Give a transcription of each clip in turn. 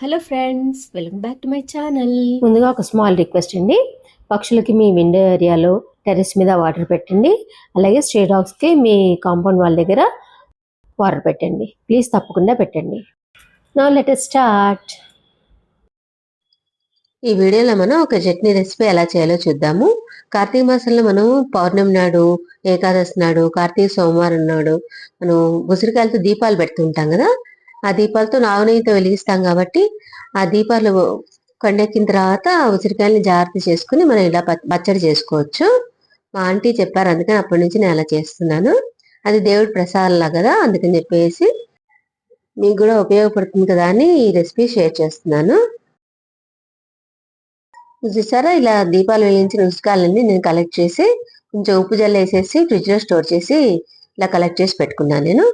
Hello friends welcome back to my channel ముందుగా ఒక small request అండి. పక్షులకి మీ విండో ఏరియాలో టెర్రస్ మీద వాటర్ పెట్టండి. అలాగే స్ట్రే డాగ్స్కి మీ కాంపౌండ్ వాళ్ళ దగ్గర వాటర్ పెట్టండి. ప్లీజ్ తప్పకుండా పెట్టండి. నా లెటర్ స్టార్ట్ ఈ వీడియోలో మనం ఒక చట్నీ రెసిపీ ఎలా చేయాలో చూద్దాము. కార్తీక మాసంలో మనం పౌర్ణమి నాడు ఏకాదశి నాడు కార్తీక సోమవారం నాడు మనం ఉసిరికాయలతో దీపాలు పెడుతుంటాం కదా. ఆ దీపాలతో నాగనెయ్యితో వెలిగిస్తాం కాబట్టి ఆ దీపాలు కొండెక్కిన తర్వాత ఉసిరికాయలని జాగ్రత్త చేసుకుని మనం ఇలా పచ్చడి చేసుకోవచ్చు. మా ఆంటీ చెప్పారు అందుకని అప్పటి నుంచి నేను అలా చేస్తున్నాను. అది దేవుడి ప్రసాదంలా కదా అందుకని చెప్పేసి మీకు కూడా ఉపయోగపడుతుంది కదా అని ఈ రెసిపీ షేర్ చేస్తున్నాను. చూసారా ఇలా దీపాలు వెలిగించిన ఉసికాయలన్నీ నేను కలెక్ట్ చేసి కొంచెం ఉప్పు జల్లేసేసి వేసేసి స్టోర్ చేసి ఇలా కలెక్ట్ చేసి పెట్టుకున్నాను నేను.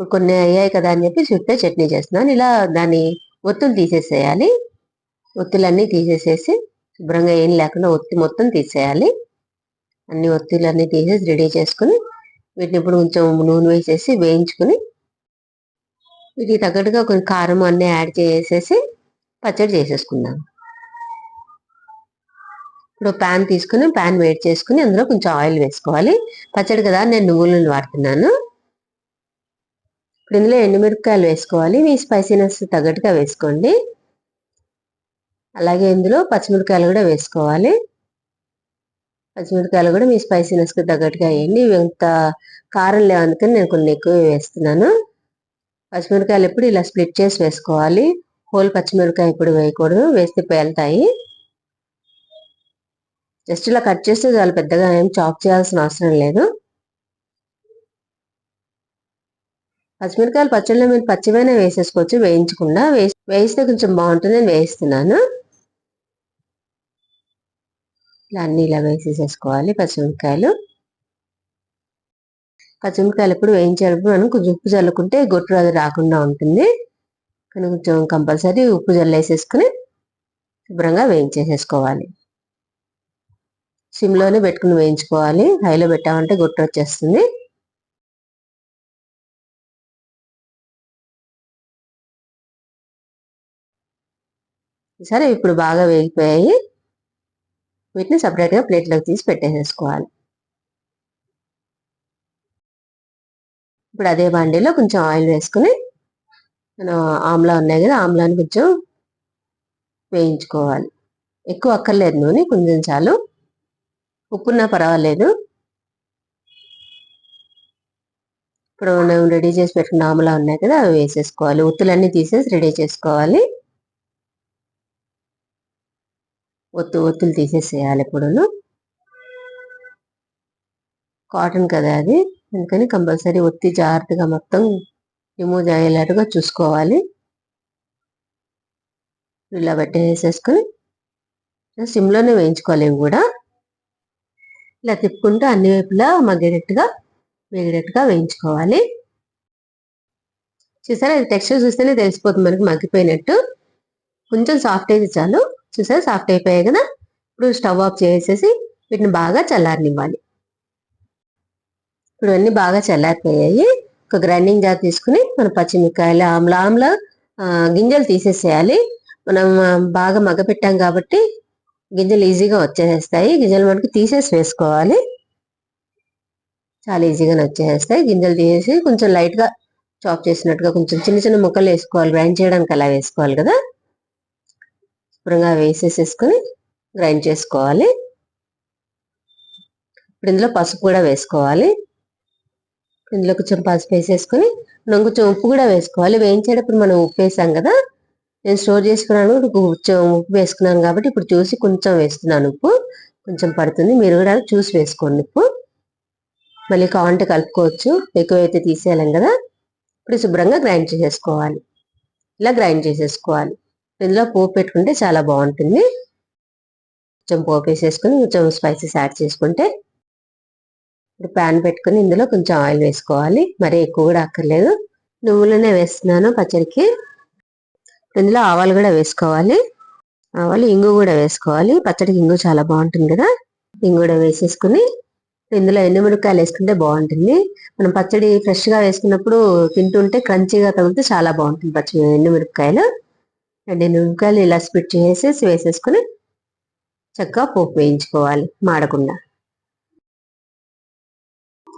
కొన్ని అయ్యాయి కదా అని చెప్పి చుట్టే చట్నీ చేస్తున్నాను. ఇలా దాని ఒత్తులు తీసేసేయాలి. ఒత్తులన్నీ తీసేసేసి శుభ్రంగా ఏం లేకుండా ఒత్తి మొత్తం తీసేయాలి. అన్ని ఒత్తులన్నీ తీసేసి రెడీ చేసుకుని వీటిని ఇప్పుడు కొంచెం నూనె వేసేసి వేయించుకుని వీటికి తగ్గట్టుగా కొంచెం కారం అన్నీ యాడ్ చేసేసి పచ్చడి చేసేసుకుందాం. ఇప్పుడు ప్యాన్ తీసుకుని ప్యాన్ వేడి చేసుకుని అందులో కొంచెం ఆయిల్ వేసుకోవాలి. పచ్చడి కదా నేను నువ్వులను వాడుతున్నాను. ఇప్పుడు ఇందులో ఎండుమిరపకాయలు వేసుకోవాలి. మీ స్పైసీనెస్ తగ్గట్టుగా వేసుకోండి. అలాగే ఇందులో పచ్చిమిరపకాయలు కూడా వేసుకోవాలి. పచ్చిమిరపకాయలు కూడా మీ స్పైసీనెస్కి తగ్గట్టుగా వేయండి. ఇంత కారం లేవందుకని నేను కొన్ని ఎక్కువ వేస్తున్నాను. పచ్చిమిరపకాయలు ఎప్పుడు ఇలా స్ప్లిట్ చేసి వేసుకోవాలి. హోల్ పచ్చిమిరపకాయ ఇప్పుడు వేయకూడదు. వేస్తే పేలుతాయి. జస్ట్ ఇలా కట్ చేస్తే చాలా పెద్దగా ఏం చాప్ చేయాల్సిన అవసరం లేదు. పచ్చిమిరకాయలు పచ్చళ్ళు మీరు పచ్చివైనా వేసేసుకోవచ్చు. వేయించకుండా వేసి కొంచెం బాగుంటుంది నేను వేయిస్తున్నాను. ఇలా అన్ని ఇలా వేసేసేసుకోవాలి పచ్చిమిరకాయలు పచ్చిమిరకాయలు ఎప్పుడు వేయించేటప్పుడు మనం కొంచెం ఉప్పు చల్లుకుంటే గొట్టు అది రాకుండా ఉంటుంది. కానీ కొంచెం కంపల్సరీ ఉప్పు జల్లేసేసుకుని శుభ్రంగా వేయించేసేసుకోవాలి. సిమ్లోనే పెట్టుకుని వేయించుకోవాలి. హైలో పెట్టామంటే గొట్టు వచ్చేస్తుంది. సరే ఇప్పుడు బాగా వేగిపోయాయి. వీటిని సపరేట్గా ప్లేట్లోకి తీసి పెట్టేసేసుకోవాలి. ఇప్పుడు అదే బండిలో కొంచెం ఆయిల్ వేసుకుని మనం ఆమ్లా ఉన్నాయి కదా ఆమ్లాని కొంచెం వేయించుకోవాలి. ఎక్కువ అక్కర్లేదు నూనె కొంచెం చాలు. ఉప్పున్నా పర్వాలేదు. ఇప్పుడు మనం రెడీ చేసి పెట్టుకున్న ఆమ్లా ఉన్నాయి కదా అవి వేసేసుకోవాలి. ఉత్తులన్నీ తీసేసి రెడీ చేసుకోవాలి. ఒత్తు ఒత్తులు తీసేసేయాలి ఇప్పుడును కాటన్ కదా అది. అందుకని కంపల్సరీ ఒత్తి జాగ్రత్తగా మొత్తం రిమూవ్ అయ్యేలాగా చూసుకోవాలి. ఇలా పెట్టేసేసుకొని సిమ్లోనే వేయించుకోవాలి ఇవి కూడా. ఇలా తిప్పుకుంటూ అన్ని వైపులా మగ్గేటట్టుగా వేగేటట్టుగా వేయించుకోవాలి. చూసారా? ఇది టెక్స్చర్ చూస్తేనే తెలిసిపోతుంది మనకి మగ్గిపోయినట్టు. కొంచెం సాఫ్ట్ అయితే చాలు. చూసారా? సాఫ్ట్ అయిపోయాయి కదా? ఇప్పుడు స్టవ్ ఆఫ్ చేసేసి వీటిని బాగా చల్లారనివ్వాలి. ఇప్పుడు అన్నీ బాగా చల్లారిపోయాయి. ఒక గ్రైండింగ్ జార్ తీసుకుని మన పచ్చిమిరకాయలు ఆమ్ల ఆమ్ల గింజలు తీసేసేయాలి. మనం బాగా మగ్గపెట్టాం కాబట్టి గింజలు ఈజీగా వచ్చేసేస్తాయి. గింజలు మనకి తీసేసి వేసుకోవాలి. చాలా ఈజీగానే వచ్చేసేస్తాయి. గింజలు తీసేసి కొంచెం లైట్గా చాప్ చేసినట్టుగా కొంచెం చిన్న చిన్న ముక్కలు వేసుకోవాలి. గ్రైండ్ చేయడానికి అలా వేసుకోవాలి కదా? శుభ్రంగా వేసేసేసుకొని గ్రైండ్ చేసుకోవాలి. ఇప్పుడు ఇందులో పసుపు కూడా వేసుకోవాలి. ఇందులో కొంచెం పసుపు వేసేసుకొని మనం కొంచెం ఉప్పు కూడా వేసుకోవాలి. వేయించేటప్పుడు మనం ఉప్పు వేసాం కదా నేను స్టోర్ చేసుకున్నాను కొంచెం ఉప్పు వేసుకున్నాను కాబట్టి ఇప్పుడు చూసి కొంచెం వేస్తున్నాను ఉప్పు. కొంచెం పడుతుంది మీరు కూడా చూసి వేసుకోండి ఉప్పు. మళ్ళీ కాంట కలుపుకోవచ్చు ఎక్కువైతే తీసేయాలం కదా. ఇప్పుడు శుభ్రంగా గ్రైండ్ చేసేసుకోవాలి. ఇలా గ్రైండ్ చేసేసుకోవాలి. ఇందులో పోపు పెట్టుకుంటే చాలా బాగుంటుంది. కొంచెం పోపు వేసేసుకుని కొంచెం స్పైసెస్ యాడ్ చేసుకుంటే ఇప్పుడు ప్యాన్ పెట్టుకుని ఇందులో కొంచెం ఆయిల్ వేసుకోవాలి. మరీ ఎక్కువ కూడా అక్కర్లేదు. నువ్వులనే వేస్తున్నాను పచ్చడికి. ఇందులో ఆవాలు కూడా వేసుకోవాలి. ఆవాలు ఇంగు కూడా వేసుకోవాలి. పచ్చడికి ఇంగు చాలా బాగుంటుంది కదా. ఇంగు కూడా వేసేసుకుని ఇందులో ఎండుమిరపకాయలు వేసుకుంటే బాగుంటుంది. మనం పచ్చడి ఫ్రెష్గా వేసుకున్నప్పుడు తింటుంటే క్రంచీగా తగిలితే చాలా బాగుంటుంది పచ్చడి ఎండుమిరపకాయలు. అండ్ నువ్వుకాయలు ఇలా స్ప్లిట్ చేసేసి వేసేసుకొని చక్కగా పోపు వేయించుకోవాలి మాడకుండా.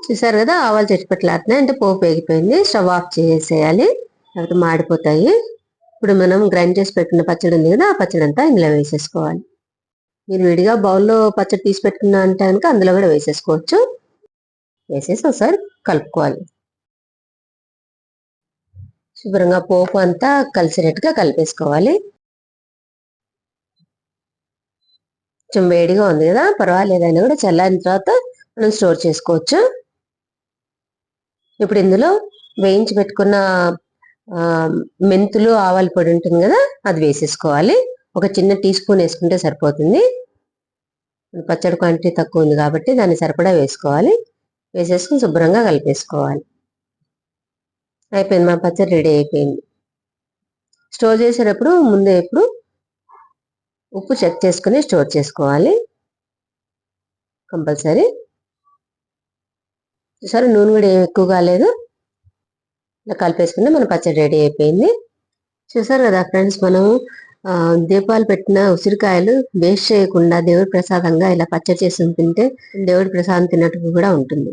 చూసారు కదా ఆవాలు చెట్టుపెట్టలాడుతున్నాయి అంటే పోపు వేగిపోయింది. స్టవ్ ఆఫ్ చేసేయాలి. లేకపోతే మాడిపోతాయి. ఇప్పుడు మనం గ్రైండ్ చేసి పెట్టుకున్న పచ్చడి ఉంది కదా ఆ పచ్చడి అంతా ఇందులో వేసేసుకోవాలి. మీరు విడిగా బౌల్లో పచ్చడి తీసి పెట్టుకున్నా అంటే కనుక అందులో కూడా వేసేసుకోవచ్చు. వేసేసి ఒకసారి కలుపుకోవాలి. శుభ్రంగా పోపు అంతా కలిసినట్టుగా కలిపేసుకోవాలి. కొంచెం వేడిగా ఉంది కదా పర్వాలేదని కూడా చల్లారిన తర్వాత మనం స్టోర్ చేసుకోవచ్చు. ఇప్పుడు ఇందులో వేయించి పెట్టుకున్న మెంతులు ఆవాల పొడి ఉంటుంది కదా అది వేసేసుకోవాలి. ఒక చిన్న టీ స్పూన్ వేసుకుంటే సరిపోతుంది. పచ్చడి క్వాంటిటీ తక్కువ ఉంది కాబట్టి దాన్ని సరిపడా వేసుకోవాలి. వేసేసుకుని శుభ్రంగా కలిపేసుకోవాలి. అయిపోయింది. మా పచ్చడి రెడీ అయిపోయింది. స్టోర్ చేసేటప్పుడు ముందే ఎప్పుడు ఉప్పు చెక్ చేసుకుని స్టోర్ చేసుకోవాలి. కంపల్సరీ. చూసారు నూనె కూడా ఏం ఎక్కువ కాలేదు. ఇలా కలిపేసుకుంటే మన పచ్చడి రెడీ అయిపోయింది. చూసారు కదా ఫ్రెండ్స్ మనం దీపాలు పెట్టిన ఉసిరికాయలు వేస్ట్ చేయకుండా దేవుడి ప్రసాదంగా ఇలా పచ్చడి చేసి తింటే దేవుడి ప్రసాదం తిన్నట్టు కూడా ఉంటుంది.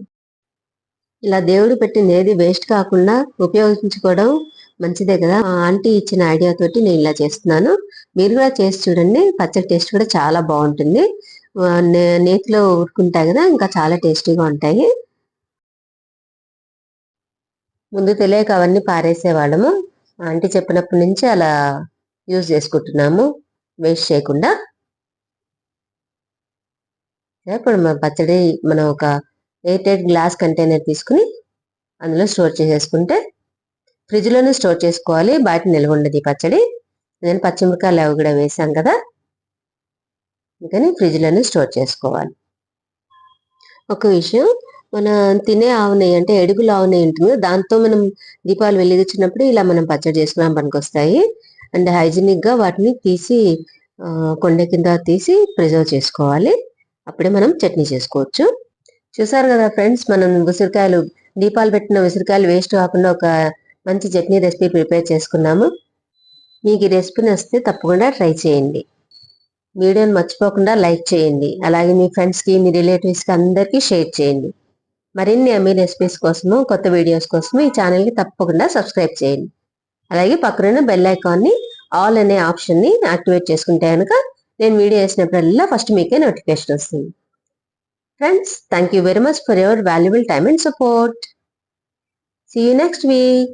ఇలా దేవుడు పెట్టింది ఏది వేస్ట్ కాకుండా ఉపయోగించుకోవడం మంచిదే కదా. ఆ ఆంటీ ఇచ్చిన ఐడియా తోటి నేను ఇలా చేస్తున్నాను. మీరు కూడా చేసి చూడండి. పచ్చడి టేస్ట్ కూడా చాలా బాగుంటుంది. నేతిలో ఉడుకుంటాయి కదా ఇంకా చాలా టేస్టీగా ఉంటాయి. ముందు తెలియక అవన్నీ పారేసేవాళ్ళము. ఆంటీ చెప్పినప్పటి నుంచి అలా యూజ్ చేసుకుంటున్నాము. వేస్ట్ చేయకుండా. ఇప్పుడు మన పచ్చడి మనం ఒక ఎయిట్ గ్లాస్ కంటైనర్ తీసుకుని అందులో స్టోర్ చేసేసుకుంటే ఫ్రిడ్జ్లోనే స్టోర్ చేసుకోవాలి. బయట నిల్వ ఉండదు ఈ పచ్చడి. నేను పచ్చిమిరకాయలు అవి కూడా వేసాం కదా. అందుకని ఫ్రిడ్జ్లోనే స్టోర్ చేసుకోవాలి. ఒక విషయం మన తినే ఆవు నెయ్యి అంటే ఎడుగులు ఆవు నెయ్యి ఉంటుంది దాంతో మనం దీపాలు వెలిగించినప్పుడు ఇలా మనం పచ్చడి చేసుకున్నాం పనికొస్తాయి. అండ్ హైజీనిక్గా వాటిని తీసి కొండ కింద తీసి ప్రిజర్వ్ చేసుకోవాలి. అప్పుడే మనం చట్నీ చేసుకోవచ్చు. చూసారు కదా ఫ్రెండ్స్ మనం ఉసిరికాయలు దీపాలు పెట్టిన ఉసిరికాయలు వేస్ట్ కాకుండా ఒక మంచి చట్నీ రెసిపీ ప్రిపేర్ చేసుకున్నాము. మీకు ఈ రెసిపీ నచ్చితే తప్పకుండా ట్రై చేయండి. వీడియోని మర్చిపోకుండా లైక్ చేయండి. అలాగే మీ ఫ్రెండ్స్కి మీ రిలేటివ్స్కి అందరికీ షేర్ చేయండి. మరిన్ని అమ్మీ రెసిపీస్ కోసము కొత్త వీడియోస్ కోసము ఈ ఛానల్కి తప్పకుండా సబ్స్క్రైబ్ చేయండి. అలాగే పక్కన బెల్ ఐకాన్ని ఆల్ అనే ఆప్షన్ని యాక్టివేట్ చేసుకుంటే కనుక నేను వీడియో వేసినప్పుడల్లా ఫస్ట్ మీకే నోటిఫికేషన్ వస్తుంది. Friends, thank you very much for your valuable time and support. See you next week.